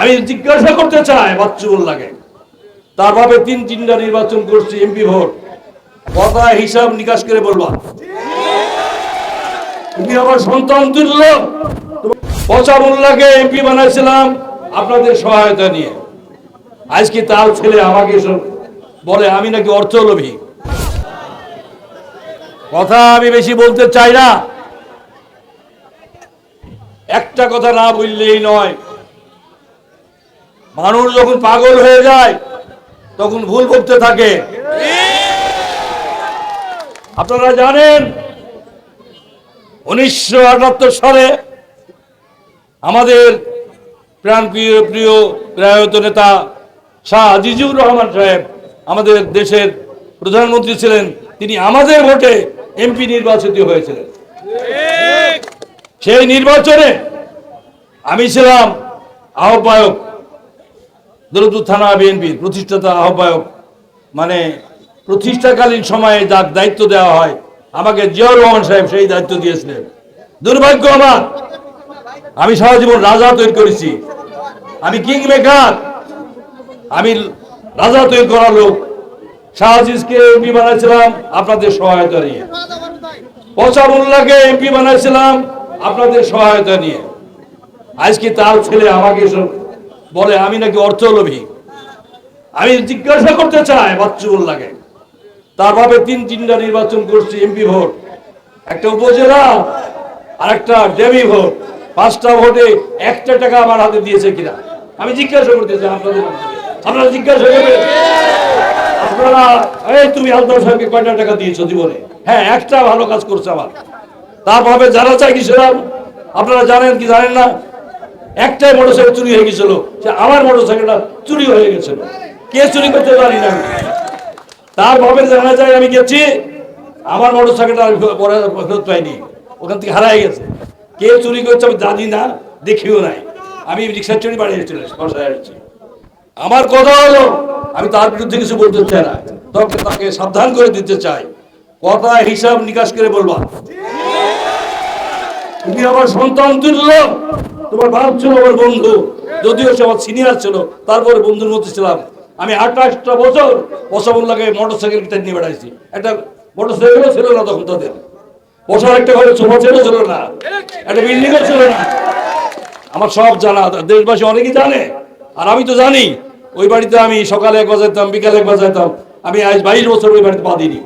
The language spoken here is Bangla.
আমি জিজ্ঞাসা করতে চাই বাচ্চুবল লাগে। তার ভাবে তিন তিনটা নির্বাচন করছি, এমপি ভোট। কথা হিসাব নিকাশ করে বলবা। তুমি আমার সন্তান তুল্য। পচা মোল্লাকে এমপি বানাইছিলাম আপনাদের সহায়তা নিয়ে। আজকে তার ছেলে আমাকে বলে, আমি নাকি অর্থলোভী। কথা আমি বেশি বলতে চাই না। একটা কথা না বললেই নয়। মানুষ যখন পাগল হয়ে যায় তখন ভুল করতে থাকে। আপনারা জানেন উনিশশো আটাত্তর সালে আমাদের প্রাণ প্রিয় প্রিয় প্রয়াত নেতা শাহ আজিজুর রহমান সাহেব আমাদের দেশের প্রধানমন্ত্রী ছিলেন। তিনি আমাদের ভোটে এমপি নির্বাচিত হয়েছিলেন। সেই নির্বাচনে আমি ছিলাম আহ্বায়ক দৌলতপুর থানা বিএনপির প্রতিষ্ঠাতা আহ্বায়ক। মানে প্রতিষ্ঠাকালীন সময়ে যার দায়িত্ব দেওয়া হয়, আমাকে জিয়াউর রহমান সাহেব সেই দায়িত্ব দিয়েছিলেন। দুর্ভাগ্য আমার, আমি সারা জীবন রাজা তৈরি করেছি। আমি কিং মেকার, আমি রাজা তৈরি করা লোক। শাহজিজকে এমপি বানাইছিলাম আপনাদের সহায়তা নিয়ে। পচা মোল্লাকে এমপি বানাইছিলাম আপনাদের সহায়তা নিয়ে। আজকে তার ছেলে আমাকে বলে, আমি নাকি অর্থলোভী। আমি জিজ্ঞাসা করতে চাই বাচ্চুবল লাগে। তার ভাবে তিন তিনটা নির্বাচন করছি, এমপি ভোট। একটা উপজেলা আর একটা ডেমি ভোট। পাঁচটা ভোটে একটা টাকা আমার হাতে দিয়েছে কিনা? আমি জিজ্ঞাসা করতে চাই আপনাদের আপনারা জিজ্ঞাসা করবেন। আপনারা, এই তুমি আলতাফ সাহেবকে কয়টা টাকা দিয়েছ জীবনে? হ্যাঁ একটা ভালো কাজ করছে আমার। তার তারভাবে যারা চাই গেছিলাম আপনারা জানেন কি জানেন না? একটাই মোটরসাইকেল চুরি হয়ে গেছিল সে আমার মোটরসাইকেলটা চুরি হয়ে গেছিল কে চুরি করতে পারি না আমি। তারভাবে জানা যায় আমি গেছি, আমার মোটরসাইকেলটা পরে ফেরত পাইনি, ওখান থেকে হারাই গেছে। কে চুরি করছে আমি জানি না, দেখিও নাই। আমি রিক্সার চুরি বাড়ি এসেছিল বাসায় এসেছি। আমার কথা হলো, আমি তার বিরুদ্ধে কিছু বলতে চাই না। তবে তাকে সাবধান করে দিতে চাই। কথা, হিসাব নিকাশ করে বলবা। তুমি আমার সন্তান তুল্য তোমার বাপ ছিল আমার বন্ধু, যদিও সে আমার সিনিয়র ছিল, তারপরে বন্ধুর মধ্যে ছিলাম। আমি আঠাশটা বছর বসাবুল্লাহকে মোটর সাইকেল নিয়ে বেড়াইছি। একটা মোটর সাইকেলও ছিল না তখন তাদের। বসার একটা ঘরে সোফা ছিল ছিল না। একটা বিল্ডিংও ছিল না। আমার সব জানা, দেশবাসী অনেকেই জানে। আর আমি তো জানি, ওই বাড়িতে আমি সকালে এক বাজাইতাম বিকালে এক বাজাইতাম আমি আজ বাইশ বছর ওই বাড়িতে পা দিইনি।